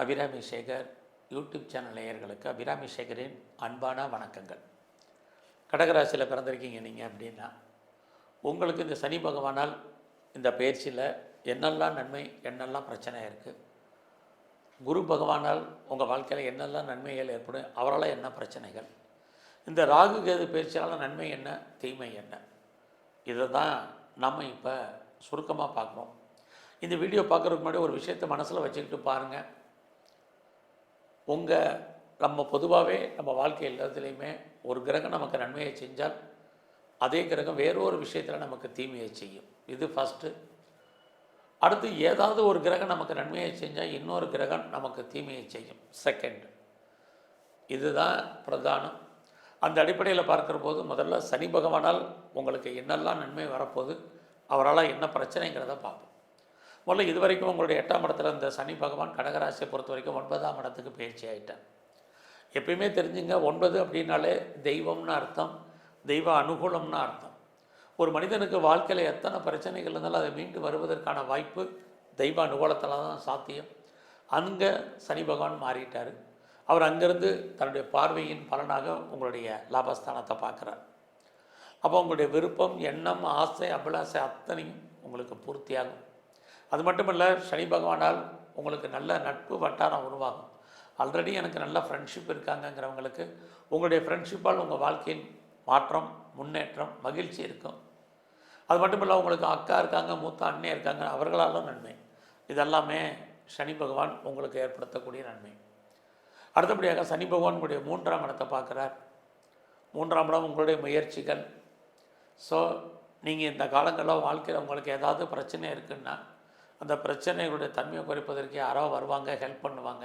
Abirami Sekar YouTube channel நேயர்களுக்கு அபிராமி சேகரின் அன்பான வணக்கங்கள். கடகராசியில் பிறந்திருக்கீங்க நீங்கள் அப்படின்னா உங்களுக்கு இந்த சனி பகவானால் இந்த பயிற்சியில் என்னெல்லாம் நன்மை என்னெல்லாம் பிரச்சனை இருக்குது குரு பகவானால் உங்கள் வாழ்க்கையில் என்னெல்லாம் நன்மைகள் ஏற்படும்? அவரால் என்ன பிரச்சனைகள்? இந்த ராகு கேது பயிற்சியால் நன்மை என்ன தீமை என்ன? இதை தான் நம்ம இப்போ சுருக்கமாக பார்க்குறோம். இந்த வீடியோ பார்க்குறதுக்கு முன்னாடி ஒரு விஷயத்தை மனசில் வச்சுக்கிட்டு பாருங்கள் உங்கள் நம்ம பொதுவாகவே நம்ம வாழ்க்கை எல்லாத்துலேயுமே ஒரு கிரகம் நமக்கு நன்மையை செஞ்சால் அதே கிரகம் வேறொரு விஷயத்தில் நமக்கு தீமையை செய்யும். இது ஃபஸ்ட்டு அடுத்து ஏதாவது ஒரு கிரகம் நமக்கு நன்மையை செஞ்சால் இன்னொரு கிரகம் நமக்கு தீமையை செய்யும். செகண்ட் இதுதான் பிரதானம். அந்த அடிப்படையில் பார்க்குற போது முதல்ல சனி பகவானால் உங்களுக்கு என்னெல்லாம் நன்மை வரப்போகுது அவரால் என்ன பிரச்சனைங்கிறத பார்ப்போம். முதல்ல இது வரைக்கும் உங்களுடைய எட்டாம் இடத்துல இந்த சனி பகவான் கடகராசியை பொறுத்த வரைக்கும் ஒன்பதாம் இடத்துக்கு பயிற்சி ஆகிட்டேன் எப்பயுமே தெரிஞ்சுங்க ஒன்பது அப்படின்னாலே தெய்வம்னு அர்த்தம் தெய்வ அனுகூலம்னு அர்த்தம். ஒரு மனிதனுக்கு வாழ்க்கையில் எத்தனை பிரச்சனைகள் இருந்தாலும் அதை மீண்டு வருவதற்கான வாய்ப்பு தெய்வ அனுகூலத்தில் தான் சாத்தியம். அங்கே சனி பகவான் மாறிட்டார். அவர் அங்கேருந்து தன்னுடைய பார்வையின் பலனாக உங்களுடைய லாபஸ்தானத்தை பார்க்குறார். அப்போ உங்களுடைய விருப்பம் எண்ணம் ஆசை அபிலாசை அத்தனையும் உங்களுக்கு பூர்த்தியாகும். அது மட்டும் இல்லை சனி பகவானால் உங்களுக்கு நல்ல நட்பு வட்டாரம் உருவாகும். ஆல்ரெடி எனக்கு நல்ல ஃப்ரெண்ட்ஷிப் இருக்காங்கங்கிறவங்களுக்கு உங்களுடைய ஃப்ரெண்ட்ஷிப்பால் உங்கள் வாழ்க்கையில் மாற்றம் முன்னேற்றம் மகிழ்ச்சி இருக்கும். அது மட்டும் இல்லை உங்களுக்கு அக்கா இருக்காங்க மூத்த அண்ணே இருக்காங்க அவர்களாலும் நன்மை. இதெல்லாமே சனி பகவான் உங்களுக்கு ஏற்படுத்தக்கூடிய நன்மை. அடுத்தபடியாக சனி பகவானுடைய மூன்றாம் இடத்தை பார்க்குறார். மூன்றாம் இடம் உங்களுடைய முயற்சிகள். ஸோ நீங்கள் இந்த காலங்களில் வாழ்க்கையில் உங்களுக்கு ஏதாவது பிரச்சனை இருக்குன்னா அந்த பிரச்சனைகளுடைய தன்மையை குறைப்பதற்கு யாரோ வருவாங்க ஹெல்ப் பண்ணுவாங்க.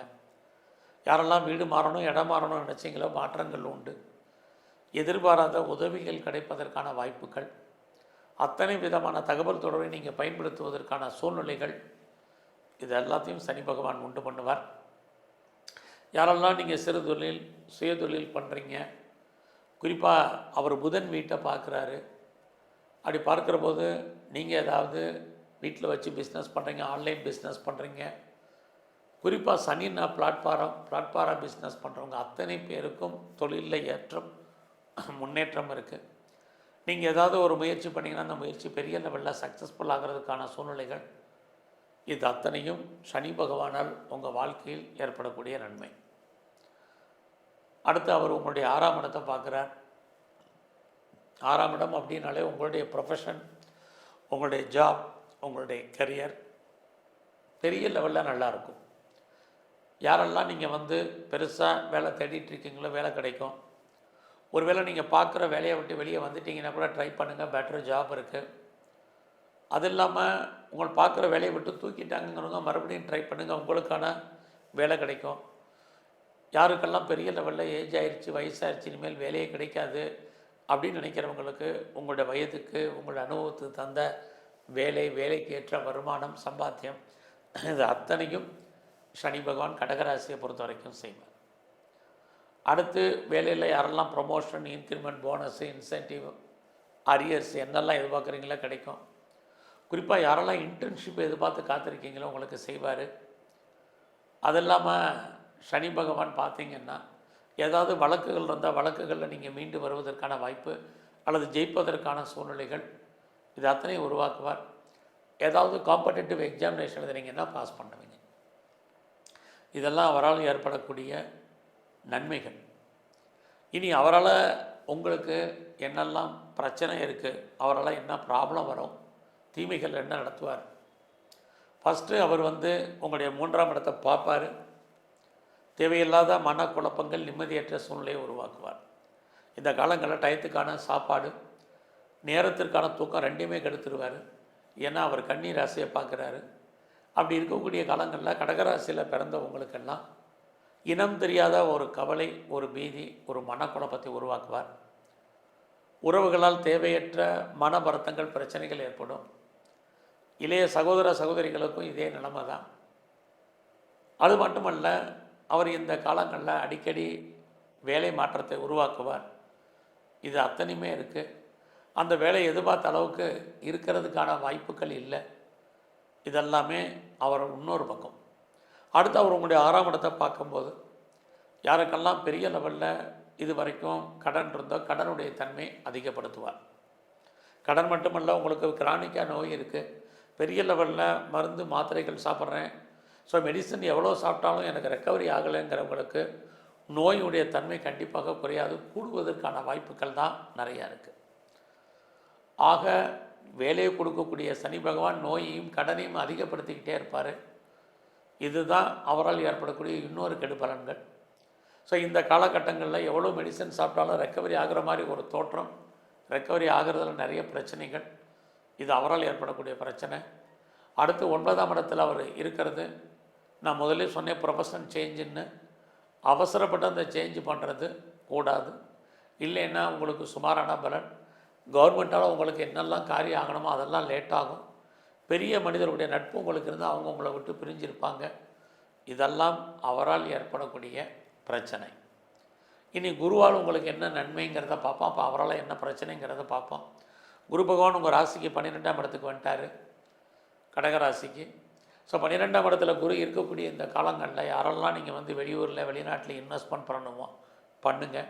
யாரெல்லாம் வீடு மாறணும் இடம் மாறணும்னு நினச்சிங்களோ மாற்றங்கள் உண்டு. எதிர்பாராத உதவிகள் கிடைப்பதற்கான வாய்ப்புகள். அத்தனை விதமான தகவல் தொடர்பை நீங்கள் பயன்படுத்துவதற்கான சூழ்நிலைகள். இது எல்லாத்தையும் சனி பகவான் உண்டு பண்ணுவார். யாரெல்லாம் நீங்கள் சிறு தொழில் சுயதொழில் பண்ணுறீங்க குறிப்பாக அவர் புதன் வீட்டை பார்க்குறாரு. அப்படி பார்க்குற போது நீங்கள் ஏதாவது வீட்டில் வச்சு பிஸ்னஸ் பண்ணுறீங்க ஆன்லைன் பிஸ்னஸ் பண்ணுறீங்க குறிப்பாக சனின்னா பிளாட்ஃபாரம் பிளாட்ஃபாரம் பிஸ்னஸ் பண்ணுறவங்க அத்தனை பேருக்கும் தொழிலில் ஏற்றம் முன்னேற்றம் இருக்குது நீங்கள் ஏதாவது ஒரு முயற்சி பண்ணிங்கன்னா அந்த முயற்சி பெரிய லெவலில் சக்ஸஸ்ஃபுல் ஆகிறதுக்கான சூழ்நிலைகள். இது அத்தனையும் சனி பகவானால் உங்கள் வாழ்க்கையில் ஏற்படக்கூடிய நன்மை. அடுத்து அவர் உங்களுடைய ஆறாம் இடத்தை பார்க்குறார். ஆறாம் இடம் அப்படின்னாலே உங்களுடைய ப்ரொஃபஷன் உங்களுடைய ஜாப் உங்களுடைய கரியர் பெரிய லெவலில் நல்லாயிருக்கும் யாரெல்லாம் நீங்கள் வந்து பெருசாக வேலை தேடிட்டு இருக்கீங்களோ வேலை கிடைக்கும். ஒருவேளை நீங்கள் பார்க்குற வேலையை விட்டு வெளியே வந்துட்டீங்கன்னா கூட ட்ரை பண்ணுங்கள் பெட்டர் ஜாப் இருக்குது அது இல்லாமல் உங்களை பார்க்குற வேலையை விட்டு தூக்கிட்டாங்கிறவங்க மறுபடியும் ட்ரை பண்ணுங்கள் உங்களுக்கான வேலை கிடைக்கும். யாருக்கெல்லாம் பெரிய லெவலில் ஏஜ் ஆயிடுச்சு வயசாகிடுச்சு இனிமேல் வேலையே கிடைக்காது அப்படின்னு நினைக்கிறவங்களுக்கு உங்களுடைய வயதுக்கு உங்களுடைய அனுபவத்துக்கு தந்த வேலை வேலைக்கு ஏற்ற வருமானம் சம்பாத்தியம் இது அத்தனையும் சனி பகவான் கடகராசியை பொறுத்த வரைக்கும் செய்வார். அடுத்து வேலையில் யாரெல்லாம் promotion increment bonus incentive arrears என்னெல்லாம் எதிர்பார்க்குறீங்களோ கிடைக்கும். குறிப்பாக யாரெல்லாம் இன்டர்ன்ஷிப் எதிர்பார்த்து காத்திருக்கீங்களோ உங்களுக்கு செய்வார். அது இல்லாமல் சனி பகவான் பார்த்தீங்கன்னா ஏதாவது வழக்குகள் இருந்தால் வழக்குகளில் நீங்கள் மீண்டு வருவதற்கான வாய்ப்பு அல்லது ஜெயிப்பதற்கான சூழ்நிலைகள் இது அத்தனையும் உருவாக்குவார். ஏதாவது காம்படேட்டிவ் எக்ஸாமினேஷன் எழுதுனீங்கன்னா பாஸ் பண்ணுவீங்க? இதெல்லாம் அவரால் ஏற்படக்கூடிய நன்மைகள். இனி அவரால் உங்களுக்கு என்னெல்லாம் பிரச்சனை இருக்குது அவரால் என்ன ப்ராப்ளம் வரும் தீமைகள் என்ன நடத்துவார்? ஃபஸ்ட்டு அவர் வந்து உங்களுடைய மூன்றாம் இடத்தை பார்ப்பார். தேவையில்லாத மனக்குழப்பங்கள் நிம்மதியற்ற சூழ்நிலையை உருவாக்குவார். இந்த காலங்களில் டயத்துக்கான சாப்பாடு நேரத்திற்கான தூக்கம் ரெண்டையுமே கெடுத்துருவார். ஏன்னா அவர் கண்ணீர் ராசியை பார்க்குறாரு. அப்படி இருக்கக்கூடிய காலங்களில் கடகராசியில் பிறந்தவங்களுக்கெல்லாம் இனம் தெரியாத ஒரு கவலை ஒரு பீதி ஒரு மனக்குழப்பத்தை உருவாக்குவார். உறவுகளால் தேவையற்ற மன வருத்தங்கள் பிரச்சனைகள் ஏற்படும். இளைய சகோதர சகோதரிகளுக்கும் இதே நிலைமை தான். அது மட்டுமல்ல அவர் இந்த காலங்களில் அடிக்கடி வேலை மாற்றத்தை உருவாக்குவார். இது அத்தனையுமே இருக்குது அந்த வேலை எதிர்பார்த்த அளவுக்கு இருக்கிறதுக்கான வாய்ப்புகள் இல்லை. இதெல்லாமே அவர் இன்னொரு பக்கம். அடுத்து அவர் உங்களுடைய ஆறாம் இடத்தை பார்க்கும்போது யாருக்கெல்லாம் பெரிய லெவலில் இது வரைக்கும் கடன் இருந்தோ கடனுடைய தன்மை அதிகப்படுத்துவார். கடன் மட்டுமல்ல உங்களுக்கு கிரானிக்காக நோய் இருக்குது பெரிய லெவலில் மருந்து மாத்திரைகள் சாப்பிட்றேன். ஸோ மெடிசன் எவ்வளோ சாப்பிட்டாலும் எனக்கு ரெக்கவரி ஆகலைங்கிறவங்களுக்கு நோயுடைய தன்மை கண்டிப்பாக குறையாது. கூடுவதற்கான வாய்ப்புகள் தான் நிறையா இருக்குது ஆக வேலையை கொடுக்கக்கூடிய சனி பகவான் நோயையும் கடனையும் அதிகப்படுத்திக்கிட்டே இருப்பார். இதுதான் அவரால் ஏற்படக்கூடிய இன்னொரு கெடுபலன்கள் ஸோ இந்த காலகட்டங்களில் எவ்வளோ மெடிசன் சாப்பிட்டாலும் ரெக்கவரி ஆகிற மாதிரி ஒரு தோற்றம் ரெக்கவரி ஆகிறதுல நிறைய பிரச்சனைகள். இது அவரால் ஏற்படக்கூடிய பிரச்சனை. அடுத்து ஒன்பதாம் இடத்தில் அவர் இருக்கிறது. நான் முதலே சொன்னேன் ப்ரொஃபஷன் சேஞ்சுன்னு அவசரப்பட்டு அந்த சேஞ்சு பண்ணுறது கூடாது. இல்லைன்னா உங்களுக்கு சுமாரான பலன். கவர்மெண்ட்டால் உங்களுக்கு என்னெல்லாம் காரியம் ஆகணுமோ அதெல்லாம் லேட்டாகும். பெரிய மனிதருடைய நட்பு உங்களுக்கு இருந்தால் அவங்க உங்களை விட்டு பிரிஞ்சிருப்பாங்க. இதெல்லாம் அவரால் ஏற்படக்கூடிய பிரச்சனை. இனி குருவால் உங்களுக்கு என்ன நன்மைங்கிறத பார்ப்போம். அப்போ அவரால் என்ன பிரச்சனைங்கிறத பார்ப்போம். குரு பகவான் உங்கள் ராசிக்கு பன்னிரெண்டாம் இடத்துக்கு வந்துட்டார். கடகராசிக்கு ஸோ பன்னிரெண்டாம் இடத்துல குரு இருக்கக்கூடிய இந்த காலங்களில் யாரெல்லாம் நீங்கள் வந்து வெளியூரில் வெளிநாட்டில் இன்வெஸ்ட்மெண்ட் பண்ணணுமோ பண்ணுங்கள்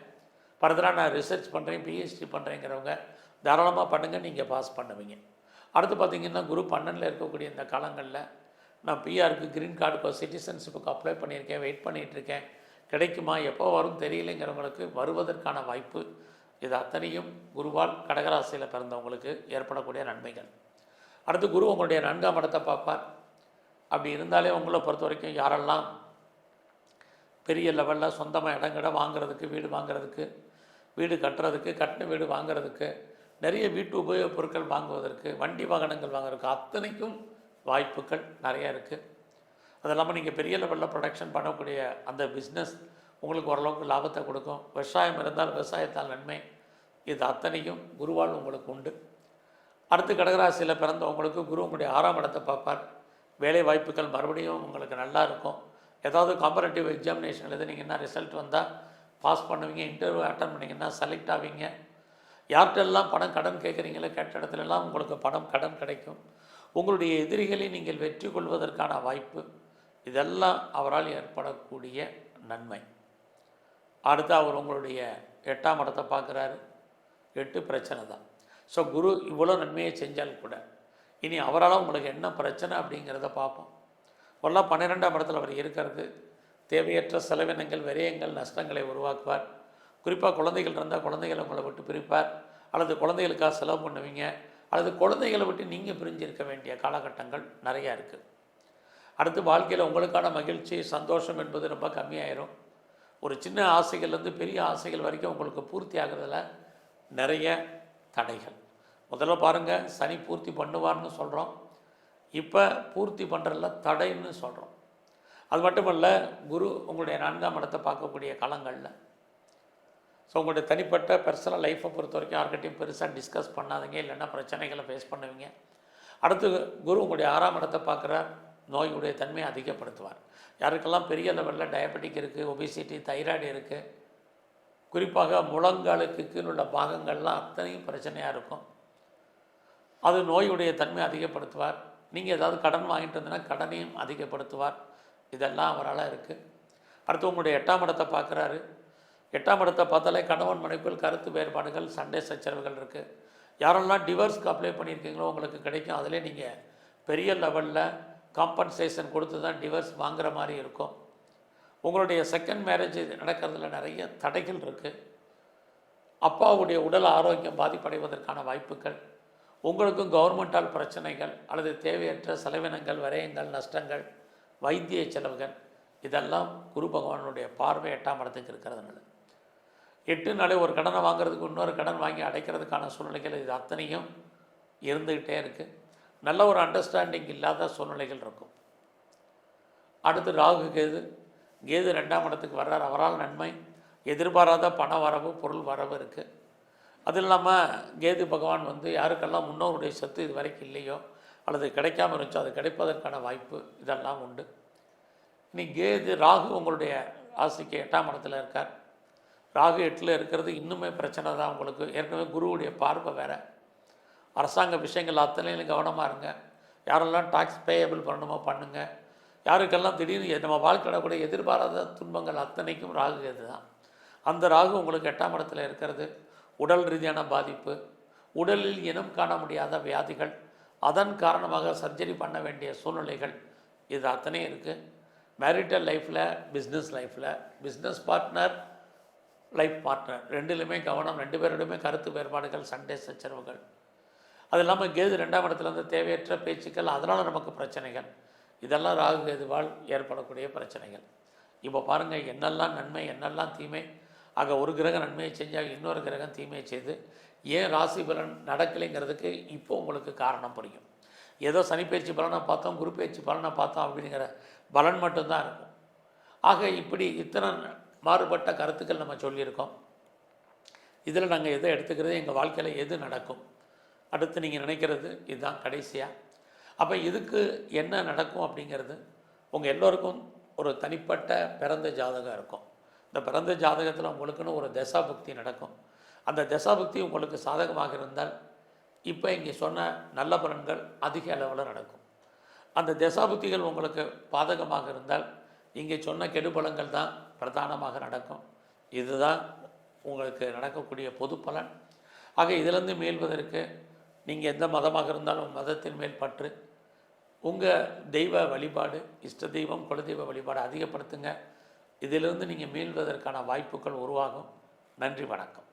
ஃபர்தராக நான் ரிசர்ச் பண்ணுறேன் பிஹெச்டி பண்ணுறேங்கிறவங்க தாராளமாக பண்ணுங்கள் நீங்கள் பாஸ் பண்ணுவீங்க. அடுத்து பார்த்தீங்கன்னா குரு பன்னெண்டில் இருக்கக்கூடிய இந்த காலங்களில் நான் பிஆருக்கு க்ரீன் கார்டுக்கு சிட்டிசன்ஷிப்புக்கு அப்ளை பண்ணியிருக்கேன் வெயிட் பண்ணிகிட்ருக்கேன். கிடைக்குமா எப்போ வரும் தெரியலைங்கிறவங்களுக்கு வருவதற்கான வாய்ப்பு இது அத்தனையும் குருவால் கடகராசியில் பிறந்தவங்களுக்கு ஏற்படக்கூடிய நன்மைகள். அடுத்து குரு உங்களுடைய நான்காம் இடத்தை பார்ப்பார். அப்படி இருந்தாலே உங்களை பொறுத்த வரைக்கும் யாரெல்லாம் பெரிய லெவலில் சொந்தமாக இடங்கிட வாங்குறதுக்கு வீடு வாங்குறதுக்கு வீடு கட்டுறதுக்கு கட்டின வீடு வாங்குறதுக்கு நிறைய வீட்டு உபயோகப் பொருட்கள் வாங்குவதற்கு வண்டி வாகனங்கள் வாங்குறதுக்கு அத்தனைக்கும் வாய்ப்புகள் நிறையா இருக்குது அது இல்லாமல் நீங்கள் பெரிய லெவலில் ப்ரொடக்ஷன் பண்ணக்கூடிய அந்த பிஸ்னஸ் உங்களுக்கு ஓரளவுக்கு லாபத்தை கொடுக்கும். விவசாயம் இருந்தால் விவசாயத்தால் நன்மை. இது அத்தனையும் குருவால் உங்களுக்கு உண்டு. அடுத்து கடகராசியில் பிறந்த உங்களுக்கு குரு உங்களுடைய ஆறாம் இடத்தை பார்ப்பார். வேலை வாய்ப்புகள் மறுபடியும் உங்களுக்கு நல்லா இருக்கும். ஏதாவது காம்பரேட்டிவ் எக்ஸாமினேஷன் எழுதுனீங்கன்னா ரிசல்ட் வந்தால் பாஸ் பண்ணுவீங்க இன்டர்வியூ அட்டன் பண்ணிங்கன்னா செலக்ட் ஆவீங்க. யார்கிட்டெல்லாம் பணம் கடன் கேட்குறீங்களோ கேட்ட இடத்துலலாம் உங்களுக்கு பணம் கடன் கிடைக்கும். உங்களுடைய எதிரிகளை நீங்கள் வெற்றி கொள்வதற்கான வாய்ப்பு இதெல்லாம் அவரால் ஏற்படக்கூடிய நன்மை. அடுத்து அவர் உங்களுடைய எட்டாம் இடத்தை பார்க்குறாரு. எட்டு பிரச்சனை தான். ஸோ குரு இவ்வளோ நன்மையை செஞ்சால் கூட இனி அவரால் உங்களுக்கு என்ன பிரச்சனை அப்படிங்கிறத பார்ப்போம். ஒல்லாம் பன்னிரெண்டாம் இடத்துல அவர் இருக்கிறது. தேவையற்ற செலவினங்கள் விரயங்கள் நஷ்டங்களை உருவாக்குவார். குறிப்பாக குழந்தைகள் இருந்தால் குழந்தைகள் உங்களை விட்டு பிரிப்பார். அல்லது குழந்தைகளுக்காக செலவு பண்ணுவீங்க. அல்லது குழந்தைகளை விட்டு நீங்கள் பிரிஞ்சிருக்க வேண்டிய காலகட்டங்கள் நிறையா இருக்குது அடுத்து வாழ்க்கையில் உங்களுக்கான மகிழ்ச்சி சந்தோஷம் என்பது ரொம்ப கம்மியாயிரும். ஒரு சின்ன ஆசைகள்லேருந்து பெரிய ஆசைகள் வரைக்கும் உங்களுக்கு பூர்த்தி ஆகிறதுல நிறைய தடைகள். முதல்ல பாருங்கள் சனி பூர்த்தி பண்ணுவார்னு சொல்கிறோம் இப்போ பூர்த்தி பண்ணுறதுல தடைன்னு சொல்கிறோம் அது மட்டுமல்ல குரு உங்களுடைய நான்காம் இடத்தை பார்க்கக்கூடிய காலங்களில் ஸோ உங்களுடைய தனிப்பட்ட பர்சனல் லைஃப்பை பொறுத்த வரைக்கும் யார்கிட்டையும் பெருசாக டிஸ்கஸ் பண்ணாதீங்க. இல்லைன்னா பிரச்சனைகளை ஃபேஸ் பண்ணுவீங்க. அடுத்து குரு உங்களுடைய ஆறாம் இடத்தை பார்க்குற நோயுடைய தன்மையை அதிகப்படுத்துவார். யாருக்கெல்லாம் பெரிய லெவலில் டயபெட்டிக் இருக்குது ஒபிசிட்டி தைராய்டு இருக்குது குறிப்பாக முழங்காலுக்கு கீழ் உள்ள பாகங்கள்லாம் அத்தனையும் பிரச்சனையாக இருக்கும். அது நோயுடைய தன்மையை அதிகப்படுத்துவார். நீங்கள் ஏதாவது கடன் வாங்கிட்டு இருந்தீங்கன்னா கடனையும் அதிகப்படுத்துவார். இதெல்லாம் அவரால் இருக்குது அடுத்து உங்களுடைய எட்டாம் இடத்தை பார்க்குறாரு. எட்டாம் இடத்தை பார்த்தாலே கணவன் மனைவிக்குள் கருத்து வேறுபாடுகள் சண்டை சச்சரவுகள் இருக்குது யாரெல்லாம் டிவர்ஸ்க்கு அப்ளை பண்ணியிருக்கீங்களோ உங்களுக்கு கிடைக்கும். அதிலே நீங்கள் பெரிய லெவலில் காம்பன்சேஷன் கொடுத்து தான் டிவோர்ஸ் வாங்குகிற மாதிரி இருக்கும். உங்களுடைய செகண்ட் மேரேஜ் நடக்கிறதுல நிறைய தடைகள் இருக்குது அப்பாவுடைய உடல் ஆரோக்கியம் பாதிப்படைவதற்கான வாய்ப்புகள் உங்களுக்கும் கவர்மெண்டால் பிரச்சனைகள் அல்லது தேவையற்ற செலவினங்கள் விரயங்கள் நஷ்டங்கள் வைத்திய செலவுகள் இதெல்லாம் குரு பகவானுடைய பார்வை எட்டாம் இடத்துக்கு இருக்கிறதுனால. எட்டு நாளே ஒரு கடனை வாங்குறதுக்கு இன்னொரு கடன் வாங்கி அடைக்கிறதுக்கான சூழ்நிலைகள் இது அத்தனையும் இருந்துக்கிட்டே இருக்குது நல்ல ஒரு அண்டர்ஸ்டாண்டிங் இல்லாத சூழ்நிலைகள் இருக்கும். அடுத்து ராகு கேது. கேது ரெண்டாம் இடத்துக்கு வர்றார். அவரால் நன்மை எதிர்பாராத பண வரவு பொருள் வரவு இருக்குது அது இல்லாமல் கேது பகவான் வந்து யாருக்கெல்லாம் முன்னோருடைய சத்து இது வரைக்கும் இல்லையோ அல்லது கிடைக்காம இருந்துச்சோ அது கிடைப்பதற்கான வாய்ப்பு இதெல்லாம் உண்டு. இனி கேது ராகு உங்களுடைய ஆசைக்கு எட்டாம் இடத்துல இருக்கார். ராகு எட்டில் இருக்கிறது இன்னுமே பிரச்சனை தான் உங்களுக்கு. ஏற்கனவே குருவுடைய பார்வை வேறு. அரசாங்க விஷயங்கள் அத்தனையிலும் கவனமாக இருங்க. யாரெல்லாம் டாக்ஸ் பேயபிள் பண்ணணுமோ பண்ணுங்கள் யாருக்கெல்லாம் திடீர்னு நம்ம வாழ்க்கையில் கூட எதிர்பாராத துன்பங்கள் அத்தனைக்கும் ராகு கேது தான். அந்த ராகு உங்களுக்கு எட்டாம் இடத்துல இருக்கிறது. உடல் ரீதியான பாதிப்பு உடலில் இனம் காண முடியாத வியாதிகள் அதன் காரணமாக சர்ஜரி பண்ண வேண்டிய சூழ்நிலைகள் இது அத்தனையும் இருக்குது மேரிட்டல் லைஃப்பில் பிஸ்னஸ் லைஃப்பில் பிஸ்னஸ் பார்ட்னர் லைஃப் பார்ட்னர் ரெண்டுலையுமே கவனம் ரெண்டு பேரோடையுமே கருத்து வேறுபாடுகள் சண்டை சச்சரவுகள். அது இல்லாமல் கேது ரெண்டாம் இடத்துல இருந்து தேவையற்ற பேச்சுக்கள் அதனால் நமக்கு பிரச்சனைகள். இதெல்லாம் ராகு கேதுவால் ஏற்படக்கூடிய பிரச்சனைகள். இப்போ பாருங்கள் என்னெல்லாம் நன்மை என்னெல்லாம் தீமை. ஆக ஒரு கிரகம் நன்மையை செஞ்சால் இன்னொரு கிரகம் தீமையை செய்து ஏன் ராசி பலன் நடக்கலைங்கிறதுக்கு இப்போ உங்களுக்கு காரணம் புரியும். ஏதோ சனிப்பயிற்சி பலனை பார்த்தோம் குரு பயிற்சி பலனை பார்த்தோம் அப்படிங்கிற பலன் மட்டும்தான் இருக்கும். ஆக இப்படி இத்தனை மாறுபட்ட கருத்துக்கள் நம்ம சொல்லியிருக்கோம். இதில் நாங்கள் எதை எடுத்துக்கிறது எங்கள் வாழ்க்கையில் எது நடக்கும்? அடுத்து நீங்கள் நினைக்கிறது இதுதான் கடைசியாக அப்போ இதுக்கு என்ன நடக்கும் அப்படிங்கிறது உங்கள் எல்லோருக்கும் ஒரு தனிப்பட்ட பிறந்த ஜாதகம் இருக்கும். இந்த பிறந்த ஜாதகத்தில் உங்களுக்குன்னு ஒரு தசாபக்தி நடக்கும். அந்த தசாபக்தி உங்களுக்கு சாதகமாக இருந்தால் இப்போ இங்கே சொன்ன நல்ல பலன்கள் அதிக அளவில் நடக்கும். அந்த தசாபுக்திகள் உங்களுக்கு பாதகமாக இருந்தால் இங்கே சொன்ன கெடுபலங்கள் தான் பிரதானமாக நடக்கும். இதுதான் உங்களுக்கு நடக்கக்கூடிய பொது பலன் ஆக இதிலிருந்து மீள்வதற்கு நீங்கள் எந்த மதமாக இருந்தாலும் மதத்தின் மேல் பற்று. உங்கள் தெய்வ வழிபாடு இஷ்ட தெய்வம் குலதெய்வ வழிபாடு அதிகப்படுத்துங்க. இதிலிருந்து நீங்கள் மீள்வதற்கான வாய்ப்புகள் உருவாகும். நன்றி வணக்கம்.